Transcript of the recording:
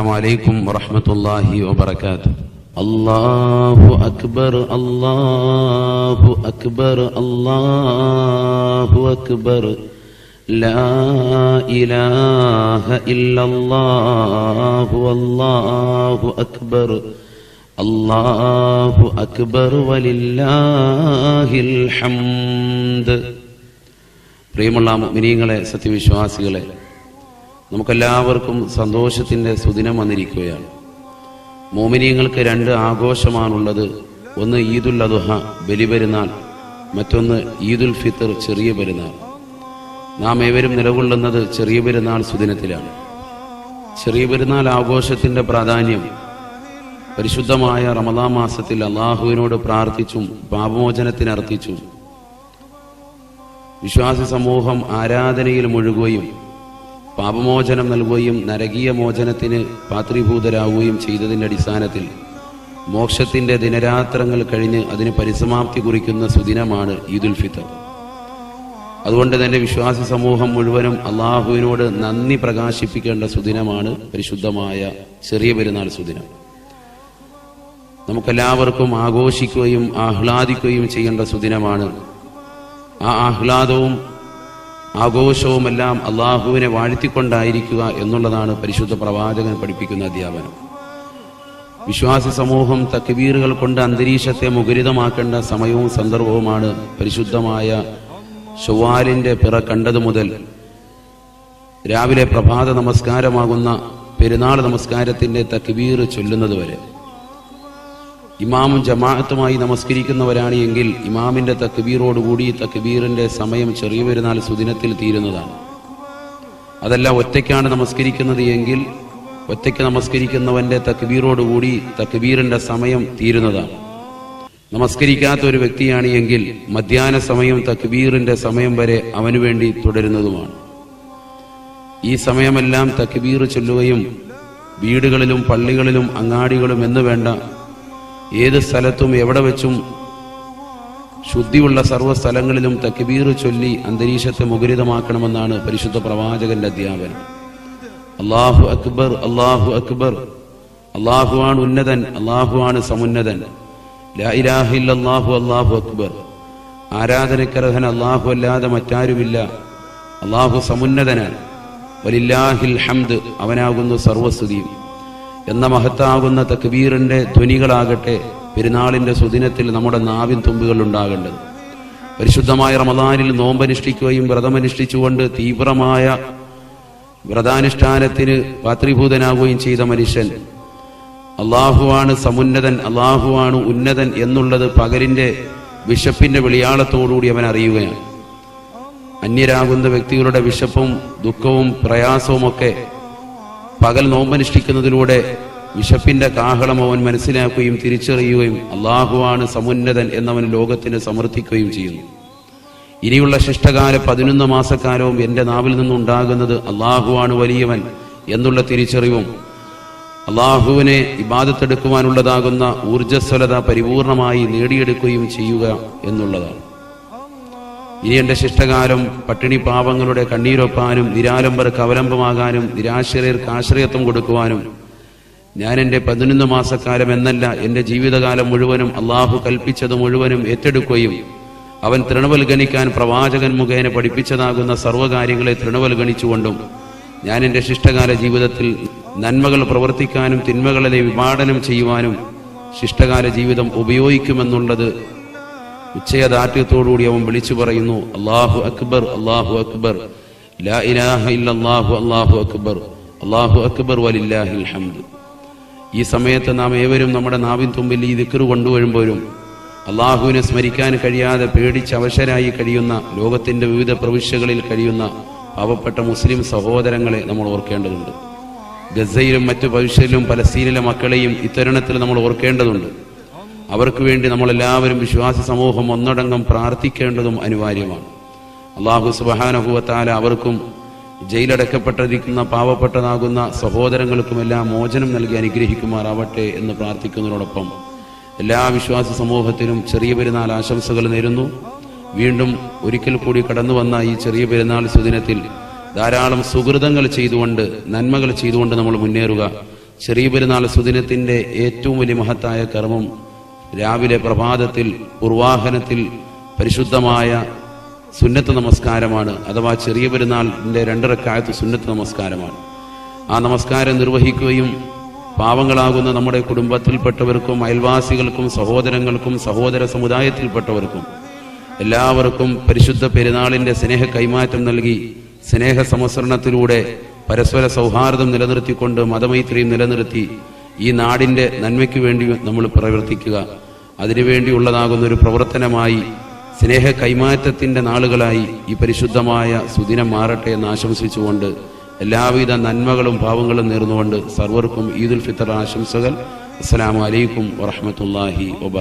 السلام عليكم ورحمة الله وبركاته الله أكبر الله أكبر الله أكبر لا إله إلا الله والله أكبر الله أكبر ولله الحمد പ്രിയമുള്ള മിനിയങ്ങളെ സത്യവിശ്വാസികളെ നമുക്കെല്ലാവർക്കും സന്തോഷത്തിന്റെ സുദിനം വന്നിരിക്കുകയാണ്. മോമിനിയങ്ങൾക്ക് രണ്ട് ആഘോഷമാണുള്ളത്. ഒന്ന് ഈദുൽ അദുഹ ബലിപെരുന്നാൾ. മറ്റൊന്ന് ഈദുൽ ഫിത്തർ ചെറിയ പെരുന്നാൾ. നാം ഏവരും നിലകൊള്ളുന്നത് ചെറിയ പെരുന്നാൾ സുദിനത്തിലാണ്. ചെറിയ പെരുന്നാൾ ആഘോഷത്തിന്റെ പ്രാധാന്യം പരിശുദ്ധമായ റമദാ മാസത്തിൽ അള്ളാഹുവിനോട് പ്രാർത്ഥിച്ചും പാപമോചനത്തിനർത്ഥിച്ചും വിശ്വാസ സമൂഹം ആരാധനയിൽ മുഴുകുകയും പാപമോചനം നൽകുകയും നരകീയ മോചനത്തിന് പാത്രീഭൂതരാകുകയും ചെയ്തതിന്റെ അടിസ്ഥാനത്തിൽ മോക്ഷത്തിന്റെ ദിനരാത്രങ്ങൾ കഴിഞ്ഞ് അതിന് പരിസമാപ്തി കുറിക്കുന്ന സുദിനമാണ് ഈദുൽ ഫിത്തർ. അതുകൊണ്ട് തന്നെ വിശ്വാസി സമൂഹം മുഴുവനും അള്ളാഹുവിനോട് നന്ദി പ്രകാശിപ്പിക്കേണ്ട സുദിനമാണ് പരിശുദ്ധമായ ചെറിയ പെരുന്നാൾ സുദിനം. നമുക്കെല്ലാവർക്കും ആഘോഷിക്കുകയും ആഹ്ലാദിക്കുകയും ചെയ്യേണ്ട സുദിനമാണ്. ആ ആഹ്ലാദവും ആഘോഷവുമെല്ലാം അള്ളാഹുവിനെ വാഴ്ത്തിക്കൊണ്ടായിരിക്കുക എന്നുള്ളതാണ് പരിശുദ്ധ പ്രവാചകൻ പഠിപ്പിക്കുന്ന അധ്യാപനം. വിശ്വാസി സമൂഹം തക്ബീറുകൾ കൊണ്ട് അന്തരീക്ഷത്തെ മുഖരിതമാക്കേണ്ട സമയവും സന്ദർഭവുമാണ് പരിശുദ്ധമായ ഷുവാലിന്റെ പിറ കണ്ടത് മുതൽ രാവിലെ പ്രഭാത നമസ്കാരമാകുന്ന പെരുന്നാൾ നമസ്കാരത്തിന്റെ തക്ബീർ ചൊല്ലുന്നത് വരെ. ഇമാമും ജമാഅത്തുമായി നമസ്കരിക്കുന്നവരാണ് എങ്കിൽ ഇമാമിന്റെ തക്ബീറോടുകൂടി തക്ബീറിന്റെ സമയം ചെറിയ പെരുന്നാൾ സുദിനത്തിൽ തീരുന്നതാണ്. അതല്ല ഒറ്റയ്ക്കാണ് നമസ്കരിക്കുന്നത് എങ്കിൽ ഒറ്റയ്ക്ക് നമസ്കരിക്കുന്നവന്റെ തക്ബീറോടുകൂടി തക്ബീറിന്റെ സമയം തീരുന്നതാണ്. നമസ്കരിക്കാത്ത ഒരു വ്യക്തിയാണ് എങ്കിൽ മധ്യാഹ്ന സമയം തക്ബീറിന്റെ സമയം വരെ അവനു വേണ്ടി തുടരുന്നതുമാണ്. ഈ സമയമെല്ലാം തക്ബീർ ചൊല്ലുകയും വീടുകളിലും പള്ളികളിലും അങ്ങാടികളും എന്ന് വേണ്ട ഏത് സ്ഥലത്തും എവിടെ വെച്ചും ശുദ്ധിയുള്ള സർവ സ്ഥലങ്ങളിലും തക്ബീർ ചൊല്ലി അന്തരീക്ഷത്തെ മുഖരിതമാക്കണമെന്നാണ് പരിശുദ്ധ പ്രവാചകന്റെ അധ്യാപനം. അള്ളാഹു അക്ബർ അള്ളാഹു അക്ബർ. അള്ളാഹുവാണ് ഉന്നതൻ അള്ളാഹുവാണ് സമുന്നതൻ. ഇല്ലല്ലാഹു അള്ളാഹു അക്ബർ. ആരാധനക്കർഹൻ അള്ളാഹു അല്ലാതെ മറ്റാരുമില്ല. അള്ളാഹു സമുന്നതനാണ്. വലില്ലാഹിൽ ഹംദ് അവനാകുന്നു സർവസ്തുതിയും എന്ന മഹത്താകുന്ന തക്ബീറിന്റെ ധ്വനികളാകട്ടെ പെരുന്നാളിന്റെ സുദിനത്തിൽ നമ്മുടെ നാവിൻ തുമ്പുകൾ ഉണ്ടാകേണ്ടത്. പരിശുദ്ധമായ റമദാനിൽ നോമ്പനുഷ്ഠിക്കുകയും വ്രതമനുഷ്ഠിച്ചുകൊണ്ട് തീവ്രമായ വ്രതാനുഷ്ഠാനത്തിന് പാത്രീഭൂതനാകുകയും ചെയ്ത മനുഷ്യൻ അള്ളാഹുവാണ് സമുന്നതൻ അള്ളാഹുവാണ് ഉന്നതൻ എന്നുള്ളത് പകലിന്റെ വിശപ്പിന്റെ വിളിയാളത്തോടുകൂടി അവൻ അറിയുകയാണ്. അന്യരാകുന്ന വ്യക്തികളുടെ വിശപ്പും ദുഃഖവും പ്രയാസവുമൊക്കെ പകൽ നോമ്പനുഷ്ഠിക്കുന്നതിലൂടെ വിശപ്പിന്റെ കാഹളം അവൻ മനസ്സിലാക്കുകയും തിരിച്ചറിയുകയും അള്ളാഹുവാണ് സമുന്നതൻ എന്നവൻ ലോകത്തിന് സമർത്ഥിക്കുകയും ചെയ്യുന്നു. ഇനിയുള്ള ശിഷ്ടകാല പതിനൊന്ന് മാസക്കാലവും എന്റെ നാവിൽ നിന്നുണ്ടാകുന്നത് അള്ളാഹുവാണ് വലിയവൻ എന്നുള്ള തിരിച്ചറിവും അള്ളാഹുവിനെ ഇബാദത്തെടുക്കുവാനുള്ളതാകുന്ന ഊർജസ്വലത പരിപൂർണമായി നേടിയെടുക്കുകയും ചെയ്യുക എന്നുള്ളതാണ്. ഇനി എന്റെ ശിഷ്ടകാലം പട്ടിണി പാവങ്ങളുടെ കണ്ണീരൊപ്പാനും നിരാലംബർക്ക് അവലംബമാകാനും നിരാശ്രയർക്ക് ആശ്രയത്വം കൊടുക്കുവാനും ഞാൻ എന്റെ പതിനൊന്ന് മാസക്കാലം എന്നല്ല എന്റെ ജീവിതകാലം മുഴുവനും അള്ളാഹു കൽപ്പിച്ചത് മുഴുവനും ഏറ്റെടുക്കുകയും അവൻ തൃണവൽഗണിക്കാൻ പ്രവാചകൻ മുഖേന പഠിപ്പിച്ചതാകുന്ന സർവകാര്യങ്ങളെ തൃണവൽഗണിച്ചുകൊണ്ടും ഞാൻ എന്റെ ശിഷ്ടകാല ജീവിതത്തിൽ നന്മകൾ പ്രവർത്തിക്കാനും തിന്മകളെ വിഭാടനം ചെയ്യുവാനും ശിഷ്ടകാല ജീവിതം ഉപയോഗിക്കുമെന്നുള്ളത് ഉച്ചയദാർഢ്യത്തോടുകൂടി അവൻ വിളിച്ചു പറയുന്നു അള്ളാഹു അക്ബർ അള്ളാഹു അക്ബർ ലാ ഇലാഹ ഇല്ലല്ലാഹു അള്ളാഹു അക്ബർ അള്ളാഹു അക്ബർ വലില്ലാഹിൽ ഹംദ്. ഈ സമയത്ത് നാം ഏവരും നമ്മുടെ നാവിൻ തുമ്പിൽ ഈ ദിക്കറ് കൊണ്ടുവരുമ്പോഴും അള്ളാഹുവിനെ സ്മരിക്കാൻ കഴിയാതെ പേടിച്ച് അവശരായി കഴിയുന്ന ലോകത്തിന്റെ വിവിധ പ്രവിശ്യകളിൽ കഴിയുന്ന പാവപ്പെട്ട മുസ്ലിം സഹോദരങ്ങളെ നമ്മൾ ഓർക്കേണ്ടതുണ്ട്. ഗസയിലും മറ്റു ഭവിഷ്യയിലും പലസ്തീനിലെ മക്കളെയും ഇത്തരുണത്തിൽ നമ്മൾ ഓർക്കേണ്ടതുണ്ട്. അവർക്ക് വേണ്ടി നമ്മളെല്ലാവരും വിശ്വാസി സമൂഹം ഒന്നടങ്കം പ്രാർത്ഥിക്കേണ്ടതും അനിവാര്യമാണ്. അള്ളാഹു സുബഹാനഹുവത്താല അവർക്കും ജയിലടക്കപ്പെട്ടിരിക്കുന്ന പാവപ്പെട്ടതാകുന്ന സഹോദരങ്ങൾക്കുമെല്ലാം മോചനം നൽകി അനുഗ്രഹിക്കുമാറാവട്ടെ എന്ന് പ്രാർത്ഥിക്കുന്നതിനോടൊപ്പം എല്ലാ വിശ്വാസ സമൂഹത്തിനും ചെറിയ പെരുന്നാൾ ആശംസകൾ നേരുന്നു. വീണ്ടും ഒരിക്കൽ കൂടി കടന്നു വന്ന ഈ ചെറിയ പെരുന്നാൾ സുദിനത്തിൽ ധാരാളം സുഹൃതങ്ങൾ ചെയ്തുകൊണ്ട് നന്മകൾ ചെയ്തുകൊണ്ട് നമ്മൾ മുന്നേറുക. ചെറിയ പെരുന്നാൾ സുദിനത്തിന്റെ ഏറ്റവും വലിയ മഹത്തായ കർമ്മം രാവിലെ പ്രഭാതത്തിൽ ഉർവാഹനത്തിൽ പരിശുദ്ധമായ സുന്നത്ത് നമസ്കാരമാണ്. അഥവാ ചെറിയ പെരുന്നാളിന്റെ രണ്ടരക്കാലത്ത് സുന്നത്ത് നമസ്കാരമാണ്. ആ നമസ്കാരം നിർവഹിക്കുകയും പാവങ്ങളാകുന്ന നമ്മുടെ കുടുംബത്തിൽപ്പെട്ടവർക്കും അയൽവാസികൾക്കും സഹോദരങ്ങൾക്കും സഹോദര സമുദായത്തിൽപ്പെട്ടവർക്കും എല്ലാവർക്കും പരിശുദ്ധ പെരുന്നാളിന്റെ സ്നേഹ കൈമാറ്റം നൽകി സ്നേഹ സംസരണത്തിലൂടെ പരസ്പര സൗഹാർദ്ദം നിലനിർത്തിക്കൊണ്ട് മതമൈത്രിയും നിലനിർത്തി ഈ നാടിന്റെ നന്മയ്ക്ക് വേണ്ടി നമ്മൾ പ്രവർത്തിക്കുക. അതിനുവേണ്ടിയുള്ളതാകുന്ന ഒരു പ്രവർത്തനമായി സ്നേഹ കൈമാറ്റത്തിന്റെ നാളുകളായി ഈ പരിശുദ്ധമായ സുദിനം മാറട്ടെ എന്ന് ആശംസിച്ചുകൊണ്ട് എല്ലാവിധ നന്മകളും ഭാവങ്ങളും നേർന്നുകൊണ്ട് സർവർക്കും ഈദുൽ ഫിത്തർ ആശംസകൾ. അസ്സലാമു അലൈക്കും വറഹ്മത്തുള്ളാഹി വബറ